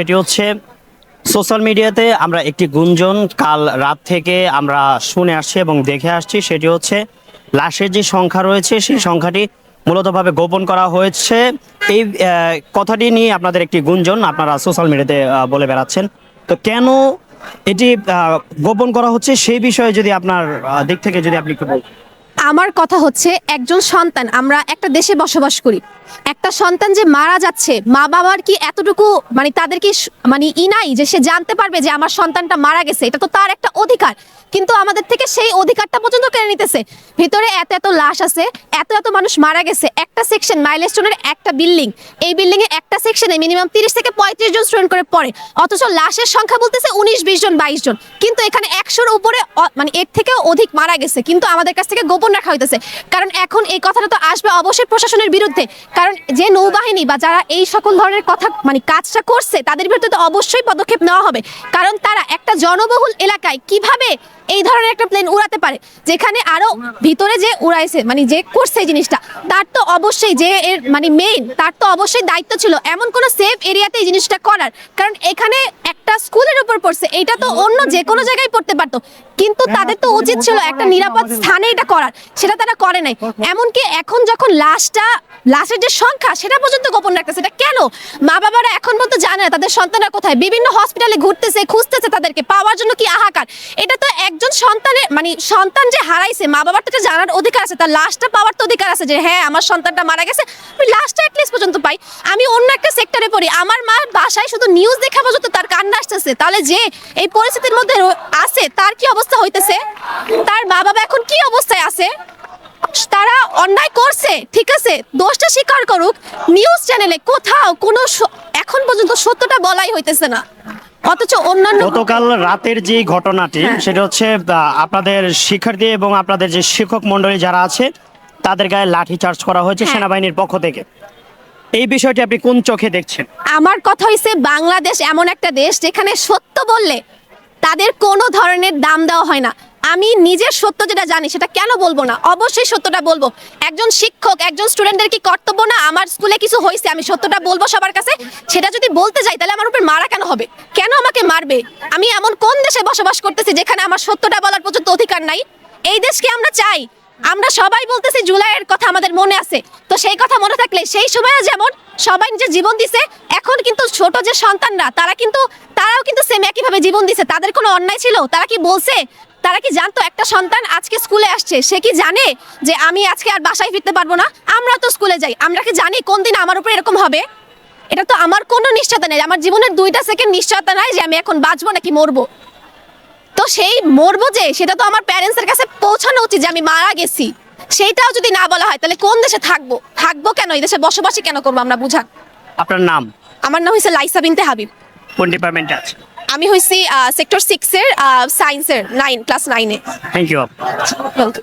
সেটি হচ্ছে, সোশ্যাল মিডিয়াতে আমরা একটি গুঞ্জন কাল রাত থেকে আমরা শুনে আসছি এবং দেখে আসছি। সেটি হচ্ছে, লাশের যে সংখ্যা রয়েছে, সেই সংখ্যাটি মূলতভাবে গোপন করা হয়েছে। এই কথাটি নিয়ে আপনাদের একটি গুঞ্জন আপনারা সোশ্যাল মিডিয়াতে বলে বেড়াচ্ছেন। তো কেন এটি গোপন করা হচ্ছে, সেই বিষয়ে যদি আপনার দিক থেকে যদি আপনি একটু বলতেন। আমার কথা হচ্ছে একজন সন্তান, আমরা একটা দেশে বসবাস করি। একটা সন্তান যে মারা যাচ্ছে মা বাবার কি এতটুকু মানে তাদের কি মানে ই নাই যে সে জানতে পারবে যে আমার সন্তানটা মারা গেছে? এটা তো তার একটা অধিকার। কিন্তু আমাদের থেকে সেই অধিকারটা পর্যন্ত কেড়ে নিতেছে। ভিতরে এত এত লাশ আছে, এত এত মানুষ মারা গেছে। একটা সেকশন মাইলস্টোনের একটা বিল্ডিং এই বিল্ডিং এ একটা সেকশনে মিনিমাম তিরিশ থেকে পঁয়ত্রিশ জন স্টুডেন্ট করে পড়ে। অথচ লাশের সংখ্যা বলতেছে উনিশ, বিশ জন, বাইশ জন। কিন্তু এখানে একশোর উপরে মানে এর থেকেও অধিক মারা গেছে। কিন্তু আমাদের কাছ থেকে গোপন রাখা হইতেছে। কারণ এখন এই কথাটা তো আসবে অবশ্যই প্রশাসনের বিরুদ্ধে। কারণ যে নৌবাহিনী বা যারা এই সকল ধরনের কথা মানে কাজটা করছে, তাদের বিরুদ্ধে তো অবশ্যই পদক্ষেপ নেওয়া হবে। কারণ তারা একটা জনবহুল এলাকায় কীভাবে এই ধরনের একটা প্লেন উড়াতে পারে? যেখানে আরও ভিতরে যে উড়াইছে মানে যে করছে এই জিনিসটা, তার তো অবশ্যই যে এর মানে মেইন তার তো অবশ্যই দায়িত্ব ছিল এমন কোন সেফ এরিয়াতে এই জিনিসটা করার। কারণ এখানে একটা স্কুলের উপর পড়ছে, এটা তো অন্য যে কোনো জায়গায় পড়তে পারতো। কিন্তু তাদের তো উচিত ছিল একটা নিরাপদ স্থানে এটা করার সেটা তারা করে নাই। এমনকি এখন যখন লাশটা লাশের যে সংখ্যা সেটা পর্যন্ত গোপন রাখতেছে এটা কেন? মা বাবারা এখন পর্যন্ত জানে না তাদের সন্তানরা কোথায়। বিভিন্ন হসপিটালে ঘুরতেছে খুঁজতেছে তাদেরকে পাওয়ার জন্য কি হাহাকার। এটা তো একজন সন্তানের মানে সন্তান যে হারাইছে মা বাবার তো জানার অধিকার আছে তার লাশটা পাওয়ার তো অধিকার আছে যে হ্যাঁ আমার সন্তানটা মারা গেছে আমি লাশটা অ্যাটলিস্ট পর্যন্ত পাই। আমি অন্য একটা সেক্টরে পড়ি আমার মা বাসায় শুধু নিউজ দেখা পর্যন্ত তার কান্না আসতেছে। তাহলে যে এই পরিস্থিতির মধ্যে আছে তার কি অবস্থা? হইতেছে। তার মা বাবা এখন কি অবস্থায় আছে? তারা অন্যায় করছে ঠিক আছে? দোষটা স্বীকার করুক। নিউজ চ্যানেলে কোথাও কোনো এখন পর্যন্ত সত্যটা বলাই হইতেছে না। অথচ অন্যান্য গতকাল রাতের যে ঘটনাটি হ্যাঁ। সেটা হচ্ছে আপনাদের শিক্ষার্থী এবং আপনাদের যে শিক্ষক মন্ডলী যারা আছে তাদের গায়ে লাঠি চার্জ করা হয়েছে হ্যাঁ। সেনাবাহিনীর পক্ষ থেকে। এই বিষয়টি আপনি কোন চোখে দেখছেন? আমার কথা হইছে বাংলাদেশ এমন একটা দেশ যেখানে সত্য বললে তাদের কোনো ধরনের দাম দেওয়া হয় না। আমি নিজের সত্য যেটা জানি, সেটা কেন বলব না? অবশ্যই সত্যটা বলব। একজন শিক্ষক, একজন স্টুডেন্টের কি কর্তব্য না? আমার স্কুলে কিছু হয়েছে আমি সত্যটা বলব সবার কাছে? সেটা যদি বলতে যাই, তাহলে আমার উপর মারা কেন হবে? কেন আমাকে মারবে? আমি এমন কোন দেশে বসবাস করতেছি যেখানে আমার সত্যটা বলার পর্যন্ত অধিকার নাই? এই দেশকে আমরা চাই। আমরা সবাই বলতেছি, জুলাইয়ের কথা আমাদের মনে আছে। তো সেই কথা মনে থাকলে, সেই সময়ে যেমন সবাই নিজের জীবন দিছে, এখন কিন্তু ছোট যে সন্তানরা, তারা কিন্তু কিন্তু সেম একইভাবে জীবন দিছে। তাদের কোনো অন্যায় ছিল? তারা কি বলছে? তারা কি জানতো? একটা সন্তান আজকে স্কুলে আসছে। সে কি জানে যে আমি আজকে আর বাসায় ফিরতে পারব না? আমরা তো স্কুলে যাই। আমরা কি জানি কোন দিন আমার উপর এরকম হবে? এটা তো আমার কোনো নিশ্চয়তা নেই। আমার জীবনের দুইটা সেকেন্ড নিশ্চয়তা নাই যে আমি এখন বাঁচবো নাকি মরবো। তো সেই মরবো যে সেটা তো আমার প্যারেন্টসের কাছে পৌঁছানো উচিত যে আমি মারা গেছি। সেইটাও যদি না বলা হয় তাহলে কোন দেশে থাকব? থাকব কেন? এই দেশে বসবাসই কেন করব আমরা বুঝান আপনার নাম? আমার নাম হয়েছে লাইসা বিনতে হাবিব। কোন ডিপার্টমেন্টে আছে? আমি হইছি সেক্টর সিক্সের সায়েন্সের নাইন ক্লাস নাইনে থ্যাংক ইউ ওয়েলকাম